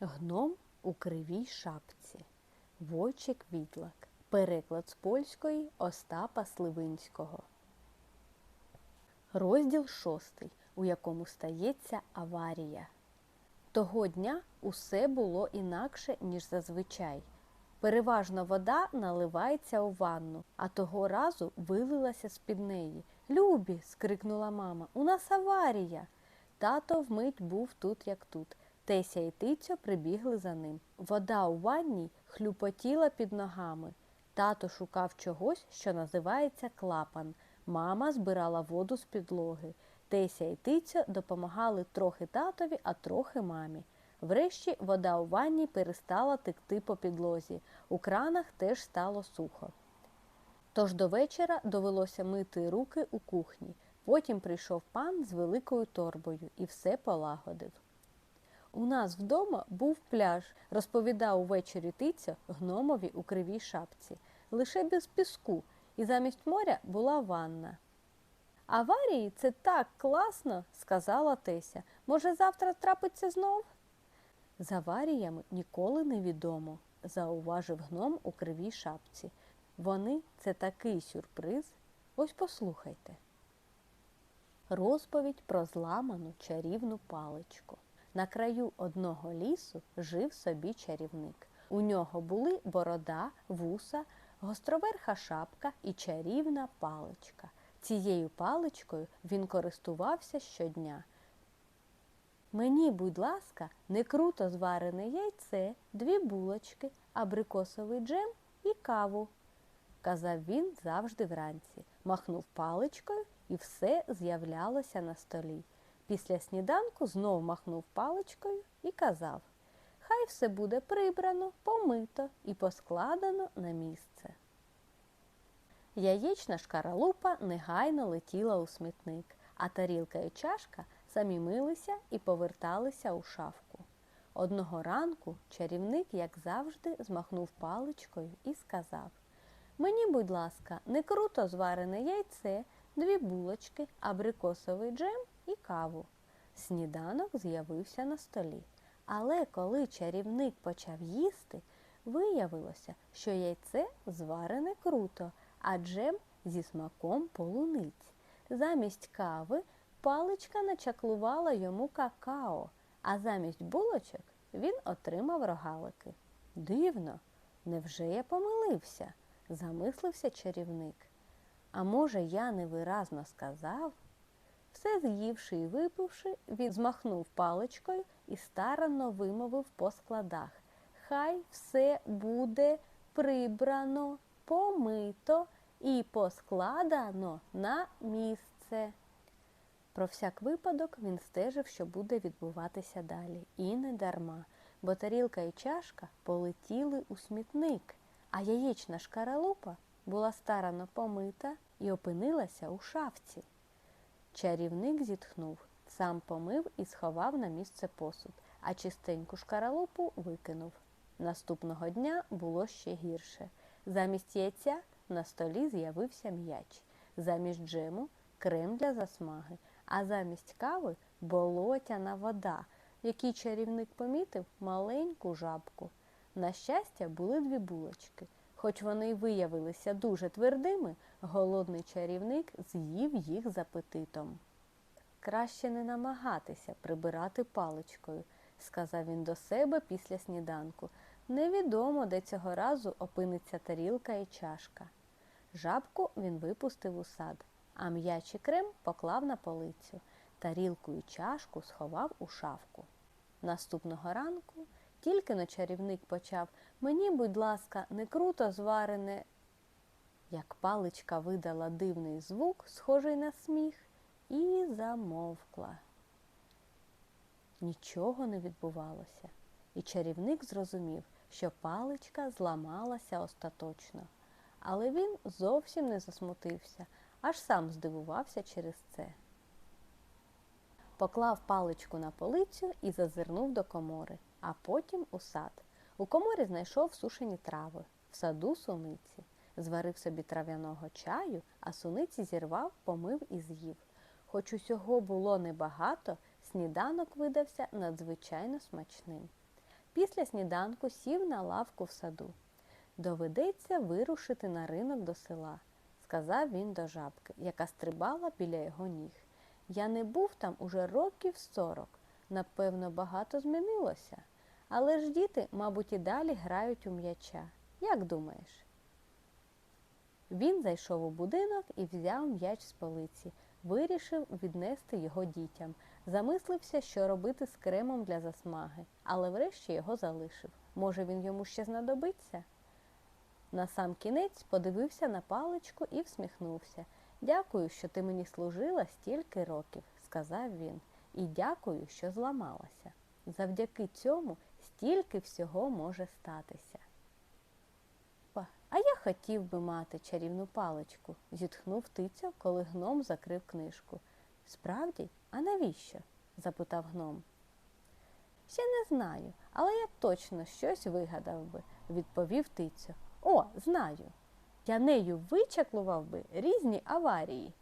Гном у кривій шапці. Войчик Відлак. Переклад з польської Остапа Сливинського. Розділ шостий, у якому стається аварія. Того дня усе було інакше, ніж зазвичай. Переважно вода наливається у ванну, а того разу вилилася з-під неї. Любі. скрикнула мама. У нас аварія. Тато вмить був тут, як тут. Теся і Тицьо прибігли за ним. Вода у ванній хлюпотіла під ногами. Тато шукав чогось, що називається клапан. Мама збирала воду з підлоги. Теся і Тицьо допомагали трохи татові, а трохи мамі. Врешті вода у ванні перестала текти по підлозі. У кранах теж стало сухо. Тож до вечора довелося мити руки у кухні. Потім прийшов пан з великою торбою і все полагодив. У нас вдома був пляж, розповідав увечері Тицьо гномові у кривій шапці. Лише без піску, і замість моря була ванна. Аварії це так класно, сказала Теся. Може, завтра трапиться знов? З аваріями ніколи не відомо, зауважив гном у кривій шапці. Вони це такий сюрприз. Ось послухайте. Розповідь про зламану чарівну паличку. На краю одного лісу жив собі чарівник. У нього були борода, вуса, гостроверха шапка і чарівна паличка. Цією паличкою він користувався щодня. Мені, будь ласка, не круто зварене яйце, дві булочки, абрикосовий джем і каву, казав він завжди вранці, махнув паличкою і все з'являлося на столі. Після сніданку знов махнув паличкою і казав Хай все буде прибрано, помито і поскладено на місце. Яєчна шкаралупа негайно летіла у смітник, а тарілка і чашка самі милися і поверталися у шафку. Одного ранку чарівник, як завжди, змахнув паличкою і сказав Мені, будь ласка, не круто зварене яйце, дві булочки, абрикосовий джем і каву. Сніданок з'явився на столі. Але коли чарівник почав їсти, виявилося, що яйце зварене круто, а джем зі смаком полуниць. Замість кави паличка начаклувала йому какао, а замість булочок він отримав рогалики. Дивно, невже я помилився? замислився чарівник. А може, я невиразно сказав? Все з'ївши і випивши, він змахнув паличкою і старанно вимовив по складах. Хай все буде прибрано, помито і поскладано на місце. Про всяк випадок він стежив, що буде відбуватися далі. І не дарма, бо тарілка і чашка полетіли у смітник, а яєчна шкаралупа була старано помита і опинилася у шафці. Чарівник зітхнув, сам помив і сховав на місце посуд, а чистеньку шкаралупу викинув. Наступного дня було ще гірше. Замість яйця на столі з'явився м'яч, замість джему крем для засмаги, а замість кави болотяна вода, в чарівник помітив маленьку жабку. На щастя, були дві булочки. Хоч вони виявилися дуже твердими, голодний чарівник з'їв їх з апетитом. Краще не намагатися прибирати паличкою, сказав він до себе після сніданку. Невідомо, де цього разу опиниться тарілка і чашка. Жабку він випустив у сад, а м'ячий крем поклав на полицю. Тарілку і чашку сховав у шафку. Наступного ранку тільки но чарівник почав Мені, будь ласка, не круто зварене, як паличка видала дивний звук, схожий на сміх, і замовкла. Нічого не відбувалося, і чарівник зрозумів, що паличка зламалася остаточно. Але він зовсім не засмутився, аж сам здивувався через це. Поклав паличку на полицю і зазирнув до комори, а потім у сад. У коморі знайшов сушені трави, в саду суниці. Зварив собі трав'яного чаю, а суниці зірвав, помив і з'їв. Хоч усього було небагато, сніданок видався надзвичайно смачним. після сніданку сів на лавку в саду. Доведеться вирушити на ринок до села, сказав він до жабки, яка стрибала біля його ніг. Я не був там уже років сорок. Напевно, багато змінилося. Але ж діти, мабуть, і далі грають у м'яча. Як думаєш? Він зайшов у будинок і взяв м'яч з полиці, вирішив віднести його дітям. Замислився, що робити з кремом для засмаги, але врешті його залишив. Може, він йому ще знадобиться? На сам кінець подивився на паличку і всміхнувся. Дякую, що ти мені служила стільки років, сказав він, і дякую, що зламалася. Завдяки цьому стільки всього може статися. А я хотів би мати чарівну паличку, зітхнув тиця, коли гном закрив книжку. Справді, а навіщо? запитав гном. Ще не знаю, але я точно щось вигадав би, відповів тицю. О, знаю. Я нею вичаклував би різні аварії.